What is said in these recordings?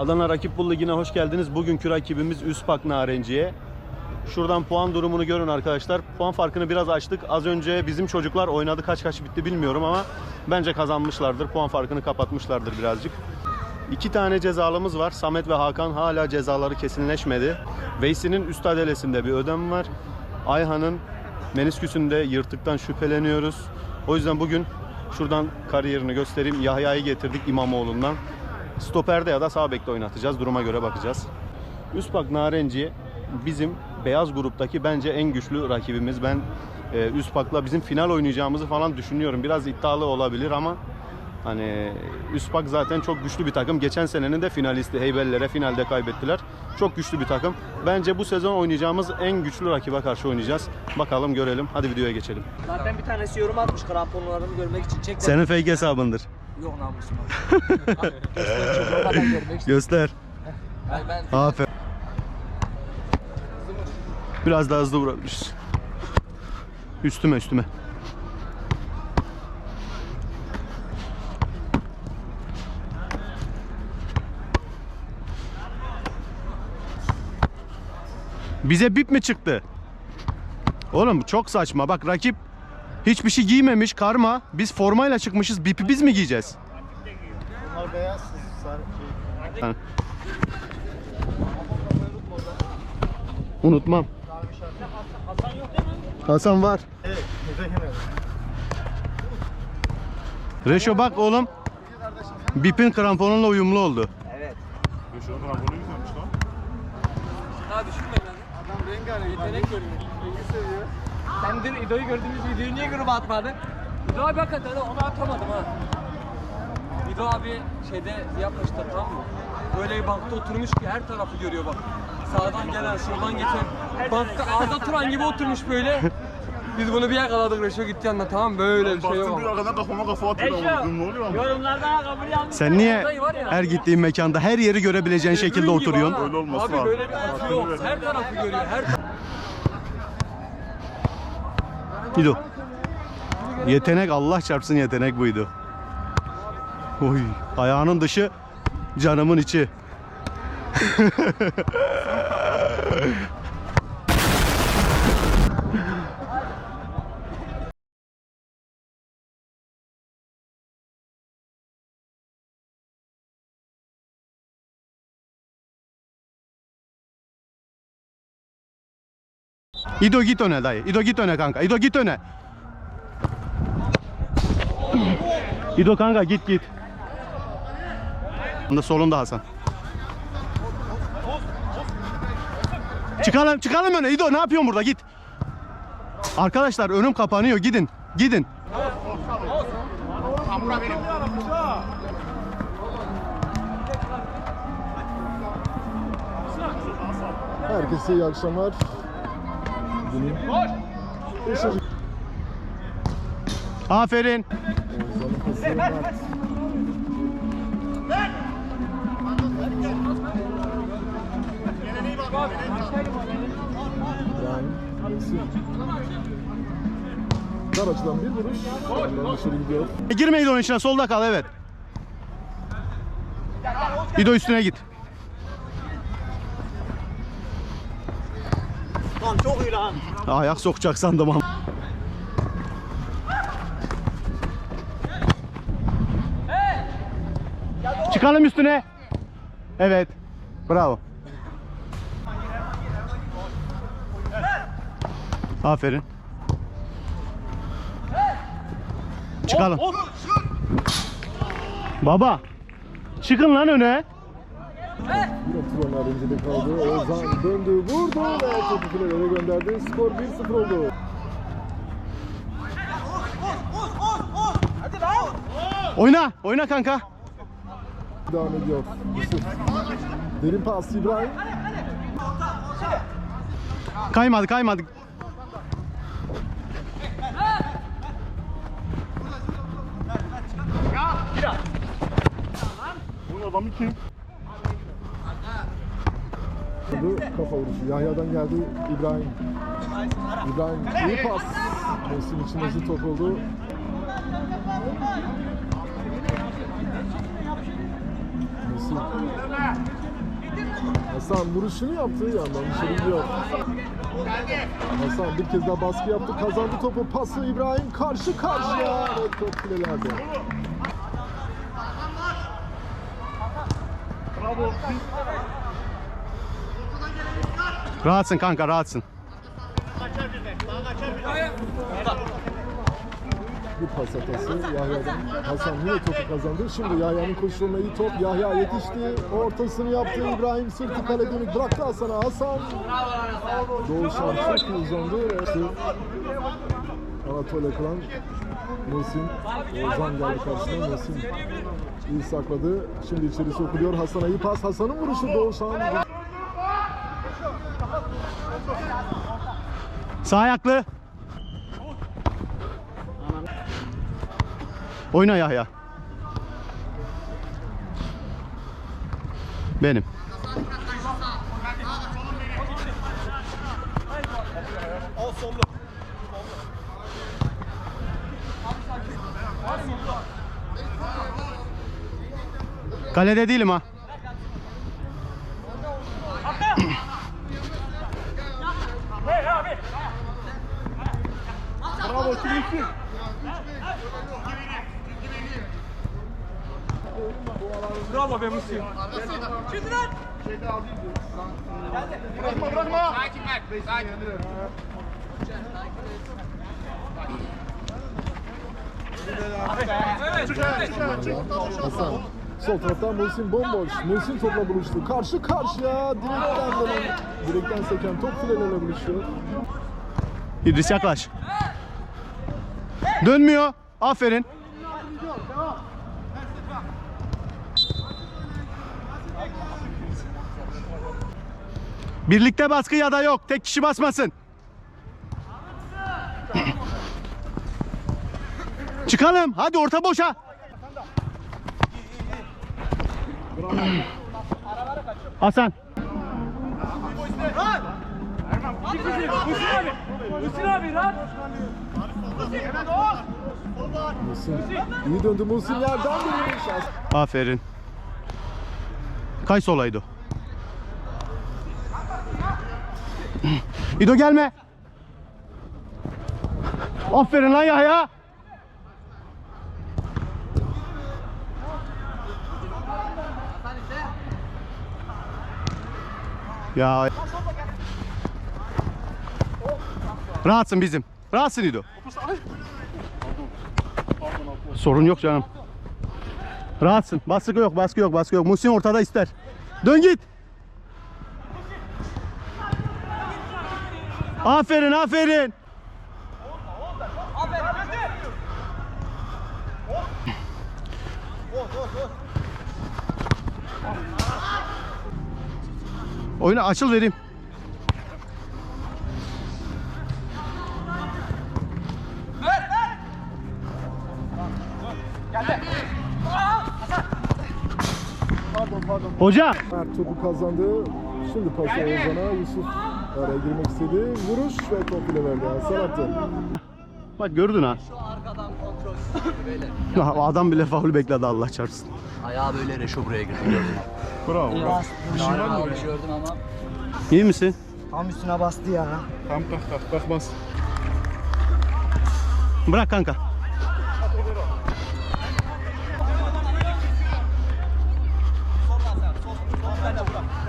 Adana Rakip Bul Ligi'ne hoş geldiniz. Bugünkü rakibimiz Üspak Narenciye. Şuradan puan durumunu görün arkadaşlar. Puan farkını biraz açtık. Az önce bizim çocuklar oynadı. Kaç kaç bitti bilmiyorum ama bence kazanmışlardır. Puan farkını kapatmışlardır birazcık. İki tane cezalımız var. Samet ve Hakan hala cezaları kesinleşmedi. Veysi'nin üst adelesinde bir ödem var. Ayhan'ın menisküsünde yırtıktan şüpheleniyoruz. O yüzden bugün şuradan kariyerini göstereyim. Yahya'yı getirdik İmamoğlu'ndan. Stoperde ya da sağ bekte oynatacağız. Duruma göre bakacağız. Üspak Narenci bizim beyaz gruptaki bence en güçlü rakibimiz. Ben e, Üspak'la bizim final oynayacağımızı falan düşünüyorum. Biraz iddialı olabilir ama hani Üspak zaten çok güçlü bir takım. Geçen senenin de finalisti Heybellere finalde kaybettiler. Çok güçlü bir takım. Bence bu sezon oynayacağımız en güçlü rakibe karşı oynayacağız. Bakalım görelim. Hadi videoya geçelim. Zaten bir tanesi yorum atmış kramponlarını görmek için. Çek Senin fake hesabındır. Yok namusum. Göster için. Göster. Ay ben Aferin. Biraz daha hızlı vurabiliriz. Üstüme üstüme. Bize bip mi çıktı? Oğlum çok saçma. Bak rakip hiçbir şey giymemiş karma. Biz formayla çıkmışız. Bipi biz mi giyeceğiz? Bunlar beyaz, sarı şey. Ha. Unutmam. Hasan var. Evet. Reşo bak oğlum. Bip'in kramponunla uyumlu oldu. Evet. An kramponu güzelmiş lan. Daha düşünme lan. Adam rengarenk. Yetenek görüyor. İlgi seviyor. Sen dün İdo'yu gördüğümüz videoyu niye gruba atmadın? İdo abi hakikaten onu atamadım ha. İdo abi şeyde yapmıştı tamam mı? Böyle bir bankta oturmuş ki her tarafı görüyor bak. Sağdan gelen, şuradan geçen. Bankta Arda Turan gibi oturmuş böyle. Biz bunu bir yakaladık Reşo gitti yanına tamam böyle bir şey Baktım yok. bir arkadan kafama kafa atıyor. Dedim ne oluyor? ama? Yorumlardan kabul yanlış. Sen niye Vallahi var ya. her gittiğin mekanda her yeri görebileceğin şekilde Ürün gibi oturuyorsun? ha. Öyle olması Abi lazım. böyle bir atı yok. Her tarafı görüyor. Her İdo. Yetenek Allah çarpsın yetenek buydu. Oy, ayağının dışı canımın içi. İdo git öne dayı. İdo git öne kanka. İdo git öne. İdo kanka git git. Onda solunda Hasan. Çıkalım çıkalım öne. İdo ne yapıyorsun burada git. Arkadaşlar önüm kapanıyor gidin. Gidin. Herkese iyi akşamlar. Beşinci Aferin. Dar açıdan bir vuruş. Yandan dışarı gidiyor. E, girme İdo'nun içine solda kal evet. İdo üstüne git. Lan çok iyi lan. Ayak sokacak sandım ama. Çıkalım üstüne. Evet. Bravo. Aferin. Çıkalım. Baba. Çıkın lan öne. Yine Turan Arenci'de kaldı. Oğuzhan döndü, vurdu ve topu filelere gönderdi. Skor 1-0 oldu. Oyna. Oyna kanka. Devam ediyor. Yusuf. Derin pas İbrahim. Kaymadı kaymadı. Bunun adamı kim? Bu kafa vuruşu. Yahya'dan geldi İbrahim. İbrahim iyi pas. Mesut'un içine hızlı top oldu. Muhsin. Hasan vuruşunu yaptı yandan dışarı gidiyor. Hasan bir kez daha baskı yaptı. Kazandı topu. Pası İbrahim karşı karşıya. Ve top filelerde. Bravo. Rahatsın kanka rahatsın. Bir pas hatası Yahya'dan. Hasan yine topu kazandı. Şimdi Yahya'nın koşularına iyi top. Yahya yetişti. Ortasını yaptı. İbrahim sırtı kale dönük bıraktı Hasan'a. Hasan. Doğuşan çok iyi uzandı. İşte Anatolia Klan Musim. Ozan geldi karşısına. Musim iyi sakladı. Şimdi içeri sokuluyor. Hasan'a iyi pas. Hasan'ın vuruşu Doğuşan. Sağ ayaklı. Oyna Yahya. Benim. Kalede değilim ha. Bravo be Musi. Bırakma bırakma. Hasan. Sol taraftan Muhsin bomboş. Muhsin topla buluştu. Karşı karşıya direkten dönen, direkten seken top filelerle buluşuyor. İdris yaklaş. Dönmüyor. Aferin. Birlikte baskı ya da yok. Tek kişi basmasın. Çıkalım. Hadi orta boşa. Hasan. Musi abi. Musi abi. Muhsin iyi döndü. Muhsin yerden dönüyor. Şans. Aferin. Kay solaydı. İdo gelme. Aferin lan Yahya. Ya. Rahatsın bizim. Rahatsın İdo. Sorun yok canım. Rahatsın. Baskı yok, baskı yok, baskı yok. Muhsin ortada ister. Dön git. Aferin, aferin. Oyuna açıl vereyim. Hoca. Mert topu kazandı. Şimdi pası Ozan'a. Yusuf araya girmek istedi. Vuruş ve top file verdi. Hasan attı. Bak gördün ha. Şu arkadan kontrol böyle. Ya Adam bile faul bekledi Allah çarpsın. Ayağı böyle reşo buraya girdi gördüm. Bravo. Bir şey var mı? Gördüm ama. İyi misin? Tam üstüne bastı ya. Tamam kalk kalk. Kalk bas. Bırak kanka.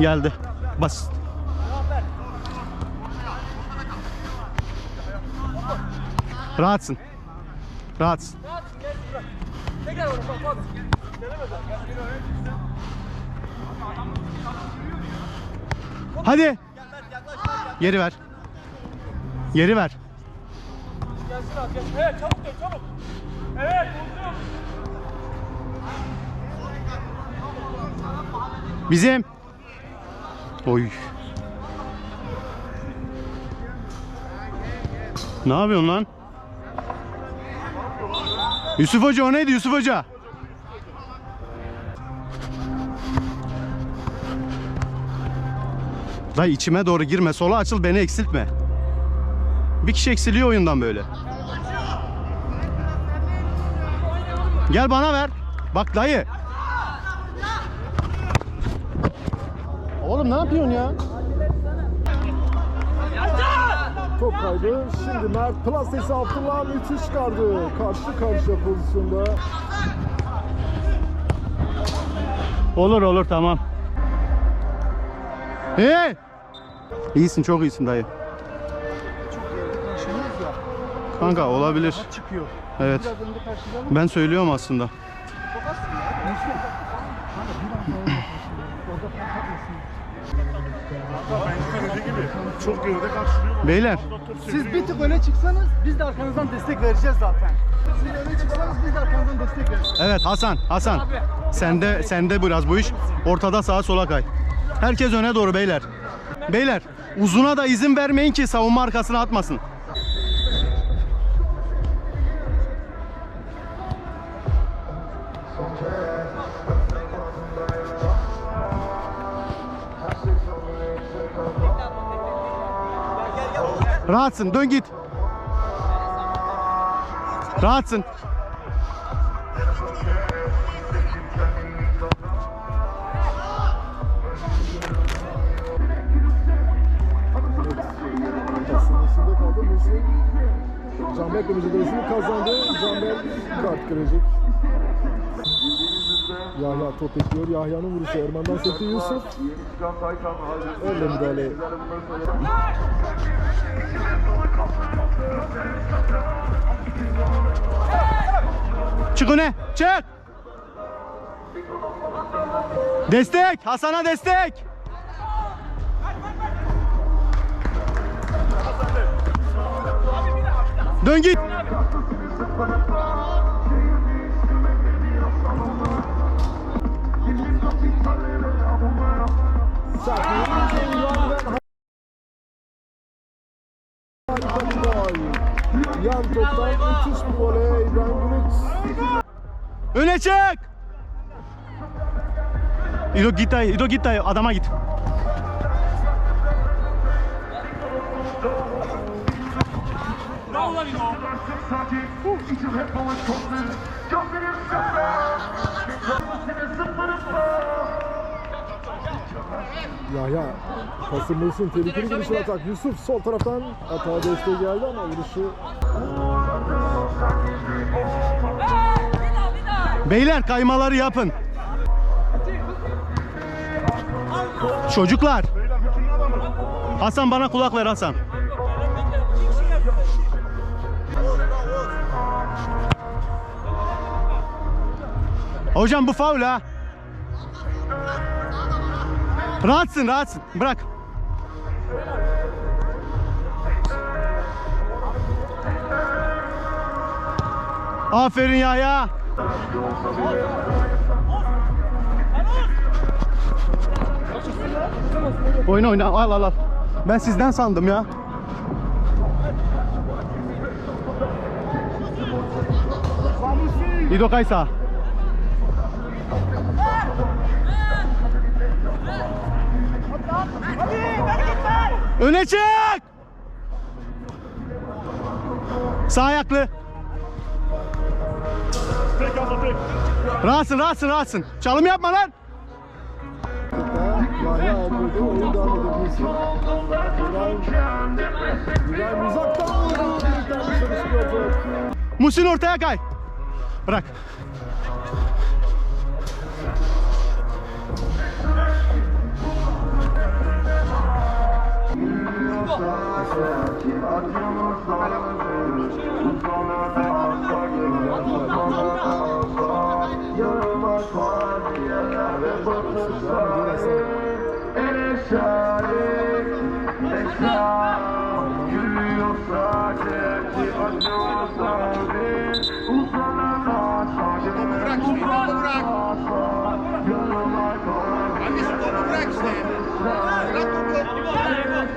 Geldi. Bas. Rahatsın. Rahatsın. Tekrar vurun bak bak. Hadi. Geri ver. Geri ver. Gelsin abi gelsin. Evet çabuk dön çabuk. Evet buldum. Bizim. Oy. Ne yapıyorsun lan? Yusuf Hoca o neydi Yusuf Hoca? Dayı içime doğru girme. Sola açıl beni eksiltme. Bir kişi eksiliyor oyundan böyle. Gel bana ver. Bak dayı. Oğlum ne yapıyorsun ya? Top kaybı. Şimdi Mert Plasesi Abdullah müthiş çıkardı. Karşı karşıya pozisyonda. Olur olur tamam. Hey! İyisin çok iyisin dayı. Kanka olabilir. Çıkıyor. Evet. Ben söylüyorum aslında. Gibi. Çok geride karşılıyor. Beyler Siz bir tık öne çıksanız biz de arkanızdan destek vereceğiz zaten. Siz öne çıksanız biz de arkanızdan destek vereceğiz. evet Hasan Hasan. Sende sende biraz bu iş. Ortada sağa sola kay. Herkes öne doğru beyler. Beyler uzuna da izin vermeyin ki savunma arkasına atmasın. Rahatsın dön git. Rahatsın. Canberk'le mücadelesini kazandı. Canberk kart görecek. Yahya top bekliyor. Yahya'nın vuruşu Erman'dan sekti Yusuf. Öyle müdahale. Çık öne. Çık. Destek. Hasan'a destek. Dön git. Öne çık. İdo git dayı. İdo git dayı. Adama git. Yahya pası Muhsin tehlikeli girişi atak. Yusuf sol taraftan atağa desteği geldi ama vuruşu Beyler kaymaları yapın. Çocuklar. Hasan bana kulak ver Hasan. Hocam bu faul ha. Rahatsın rahatsın. Bırak. Aferin Yahya. Oyna oyna al al al. Ben sizden sandım ya. İdo Kaysa. Öne çık! Sağ ayaklı. Rahatsın rahatsın rahatsın. Çalım yapma lan. Musin ortaya kay. Bırak. Musin. Sıkı kaledeni.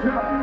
Kazandı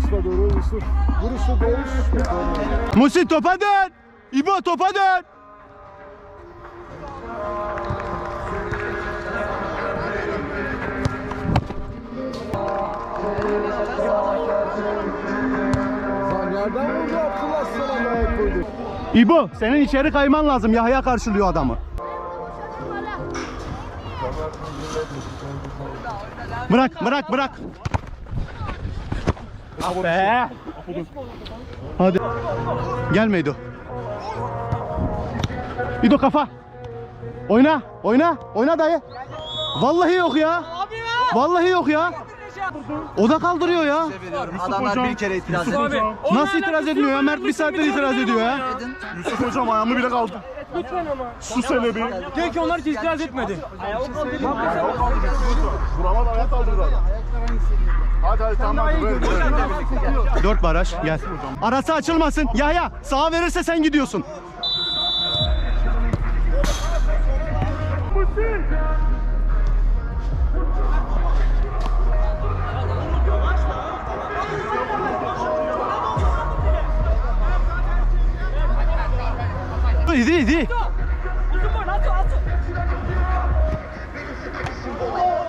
Yusuf'a doğru Yusuf. Vuruşu Doğuş. Musin topa dön. İbo topa dön. Yerden vurdu Abdullah Salam ayak koydu. İbo senin içeri kayman lazım. Yahya karşılıyor adamı. Bırak bırak bırak. Ah be. Hadi. Gelme İdo. İdo kafa. Oyna. Oyna. Oyna dayı. Vallahi yok ya. Vallahi yok ya. O da kaldırıyor ya. Adamlar bir kere itiraz abi. Nasıl itiraz etmiyor ya? Mert bir saattir itiraz ediyor ya. Yusuf hocam ayağımı bile kaldı. Lütfen ama. Sus hele bir. De ki onlar itiraz etmedi. Buralar ayak kaldırdı adam. Hadi hadi tamam. Dört baraj gel. Arası açılmasın. Yahya sağa verirse sen gidiyorsun. İdi idi.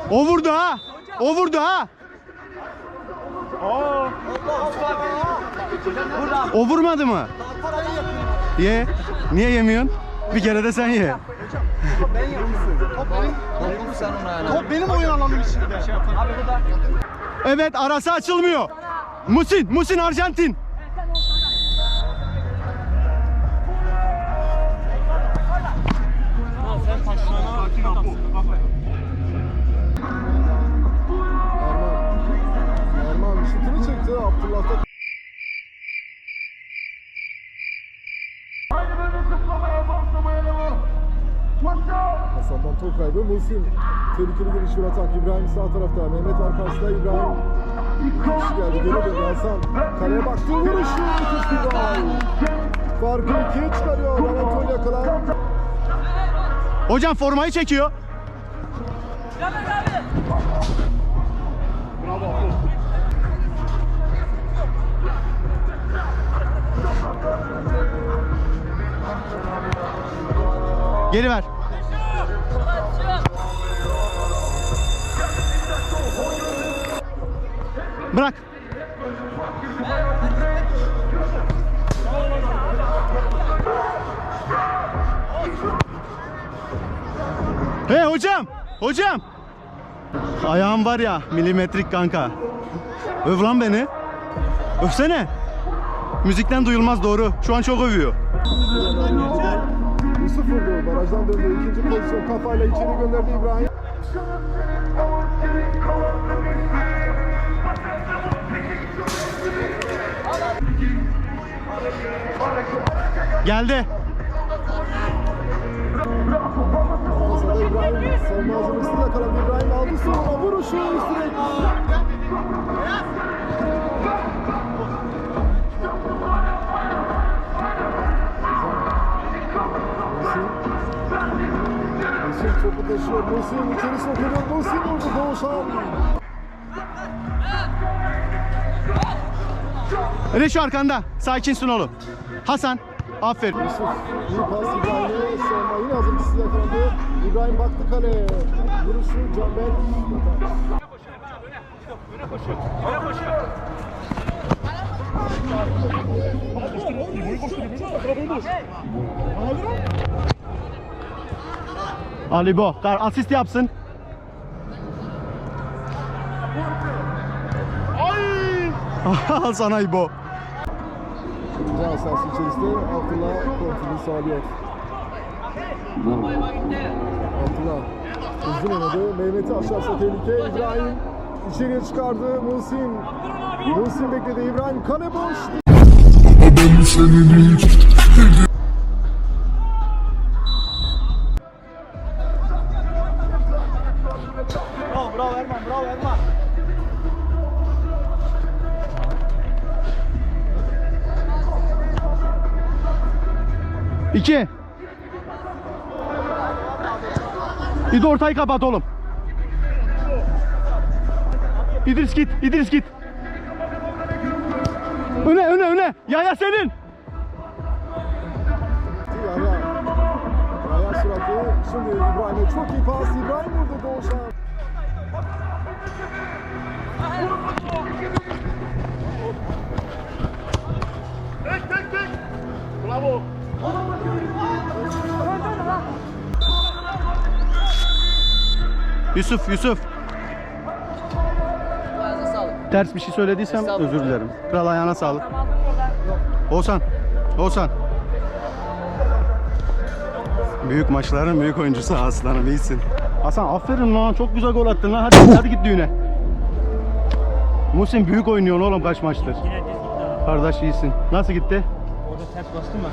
O vurdu ha. O vurdu ha. O vurmadı mı? Ye. Niye yemiyorsun? Bir kere de sen ye. Dokun sen ona yani. Top benim oyun alanım içinde. Evet arası açılmıyor. Musin, Musin Arjantin. Erman. Şutunu çekti. Abdullah da Hasan'dan top kaybı. Muhsin. Tehlikeli giriş bir atak. İbrahim sağ tarafta. Mehmet var karşıda. İbrahim. Kişi geldi. Geri döndü Hasan. Kaleye baktı. Vuruşu. Müthiş bir gol. Farkı ikiye çıkarıyor. Anatolia Yakalan. Hocam formayı çekiyor. Geri ver. Bırak. Hey hocam! Hocam! Ayağım var ya milimetrik kanka. Öv lan beni. Öpsene. Müzikten duyulmaz doğru. Şu an çok övüyor. Yusuf vurdu. Barajdan döndü. İkinci pozisyon kafayla içeri gönderdi İbrahim. Geldi. Masada İbrahim savunma hazırlıksız yakalandı. İbrahim aldı sonra vuruşu direkt. Musin topu taşıyor. Musin içeri sokuyor. Musin vurdu Doğuşan. Reşo arkanda. Sakinsin oğlum. Hasan. Aferin. Yusuf iyi pas İbrahim'e savunma yine hazırlıksız yakalandı. İbrahim baktı kaleye. Vuruşu Canberk. Ali Bo. Kar asist yapsın. Al sana İbo. Ceza sahası içerisinde Abdullah kontrolü sağlıyor. Abdullah hızlı oynadı. Mehmet'i aşağısa tehlike. İbrahim içeriye çıkardı. Muhsin. Muhsin bekledi. İbrahim kale boş. Bravo ortayı kapat oğlum. İdris git. İdris git. Öne öne öne. Yahya senin. Yahya süratli. Şimdi İbrahim'e çok iyi pas. İbrahim vurdu Doğuşan. Yusuf Yusuf. Ters bir şey söylediysem özür dilerim. Kral ayağına sağlık. Oğuzhan. Oğuzhan. Büyük maçların büyük oyuncusu aslanım iyisin. Hasan aferin lan çok güzel gol attın lan hadi hadi git düğüne. Muhsin büyük oynuyorsun oğlum kaç maçtır. Kardeş iyisin. Nasıl gitti? Orada ters bastım mı?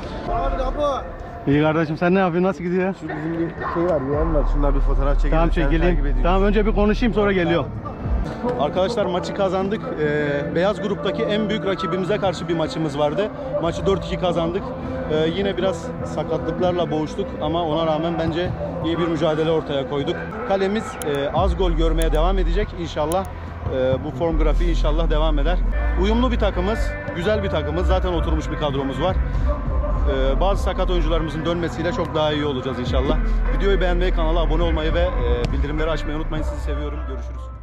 İyi kardeşim sen ne yapıyorsun nasıl gidiyor? Şu bizim bir şey var, yeğen var. Şunlar bir fotoğraf çekelim. Tamam ediyoruz. Tamam önce bir konuşayım sonra geliyorum. Arkadaşlar maçı kazandık. Ee, beyaz gruptaki en büyük rakibimize karşı bir maçımız vardı. Maçı 4-2 kazandık. Ee, yine biraz sakatlıklarla boğuştuk ama ona rağmen bence iyi bir mücadele ortaya koyduk. Kalemiz e, az gol görmeye devam edecek inşallah. Ee, bu form grafiği inşallah devam eder. Uyumlu bir takımız, güzel bir takımız. Zaten oturmuş bir kadromuz var. Ee, bazı sakat oyuncularımızın dönmesiyle çok daha iyi olacağız inşallah. Videoyu beğenmeyi, kanala abone olmayı ve e, bildirimleri açmayı unutmayın. Sizi seviyorum. Görüşürüz.